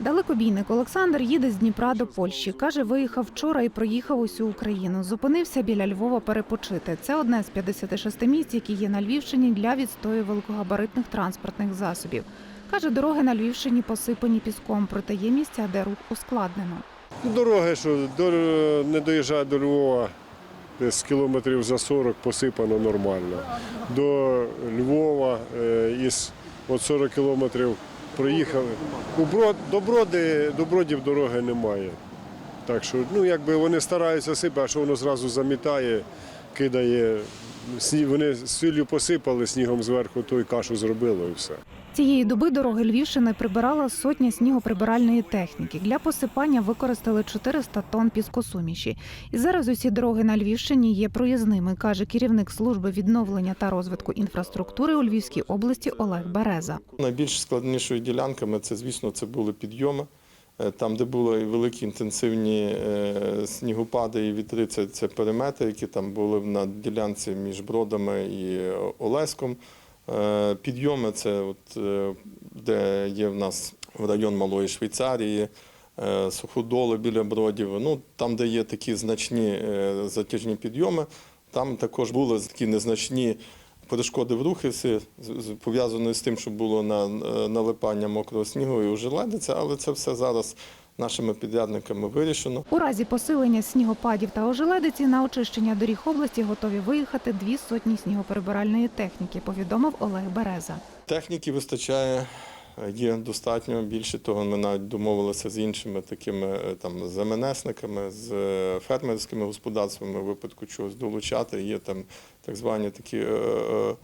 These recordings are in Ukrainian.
Далекобійник Олександр їде з Дніпра до Польщі. Каже, виїхав вчора і проїхав усю Україну. Зупинився біля Львова перепочити. Це одне з 56 місць, які є на Львівщині для відстою великогабаритних транспортних засобів. Каже, дороги на Львівщині посипані піском, проте є місця, де рух ускладнено. Ну, Дороги, що до, не доїжджає до Львова, десь кілометрів за 40 посипано нормально. До Львова е, із от 40 кілометрів проїхали. У Брод, до, Броди, до Бродів дороги немає. Так що, ну, якби вони стараються сипати, а що воно зразу замітає, кидає. Вони сіллю посипали, снігом зверху, то й кашу зробило і все. Цієї доби дороги Львівщини прибирала сотня снігоприбиральної техніки. Для посипання використали 400 тонн піскосуміші. І зараз усі дороги на Львівщині є проїзними, каже керівник служби відновлення та розвитку інфраструктури у Львівській області Олег Береза. Найбільш складнішою ділянками це, звісно, це були підйоми. Е, Там, де були великі інтенсивні е, снігопади і вітри, це, це перемети, які там були на ділянці між Бродами і Олеськом. Е, Підйоми це от, е, де є в нас район Малої Швейцарії, е, суходоли біля Бродів. Ну, там, де є такі значні затяжні підйоми, там також були такі незначні перешкоди в рухи, пов'язані з тим, що було на налипання мокрого снігу і ожеледиця, але це все зараз нашими підрядниками вирішено. У разі посилення снігопадів та ожеледиці на очищення доріг області готові виїхати дві сотні снігоприбиральної техніки, повідомив Олег Береза. Техніки вистачає, є достатньо. Більше того, ми навіть домовилися з іншими такими е, там ЗМНСниками, з е, фермерськими господарствами, в випадку чогось долучати. Є там так звані такі е, е,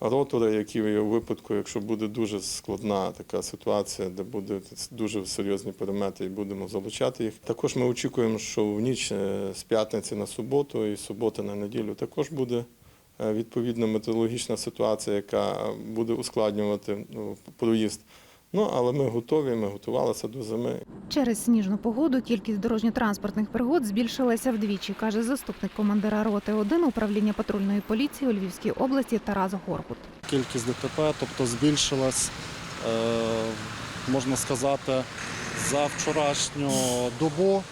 ротори, які у випадку, якщо буде дуже складна така ситуація, де буде дуже серйозні перемети, і будемо залучати їх. Також ми очікуємо, що в ніч е, з п'ятниці на суботу і з суботи на неділю також буде відповідна відповідно метеорологічна ситуація, яка буде ускладнювати ну, проїзд. Ну, але ми готові, ми готувалися до зими. Через сніжну погоду кількість дорожньо-транспортних пригод збільшилася вдвічі, каже заступник командира роти 1 управління патрульної поліції у Львівській області Тарас Горгут. кількість ДТП, тобто збільшилась, е, можна сказати, за вчорашню добу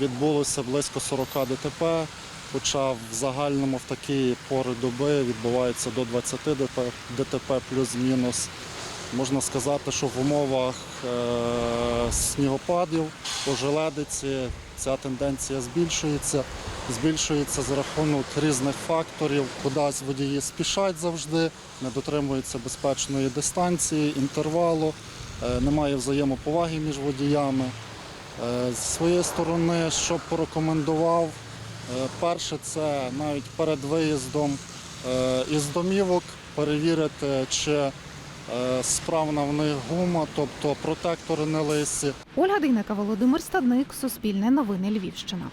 відбулося близько 40 ДТП, хоча в загальному в такі пори доби відбувається до 20 ДТП, ДТП плюс-мінус. Можна сказати, що в умовах е, снігопадів, ожеледиці ця тенденція збільшується. Збільшується за рахунок різних факторів. Кудись водії спішать завжди, не дотримуються безпечної дистанції, інтервалу, е, немає взаємоповаги між водіями. Е, З своєї сторони, що порекомендував, перше це навіть перед виїздом із домівок перевірити, чи справна в них гума, тобто протектори не лисі. Ольга Дейнека, Володимир Стадник, Суспільне новини Львівщина.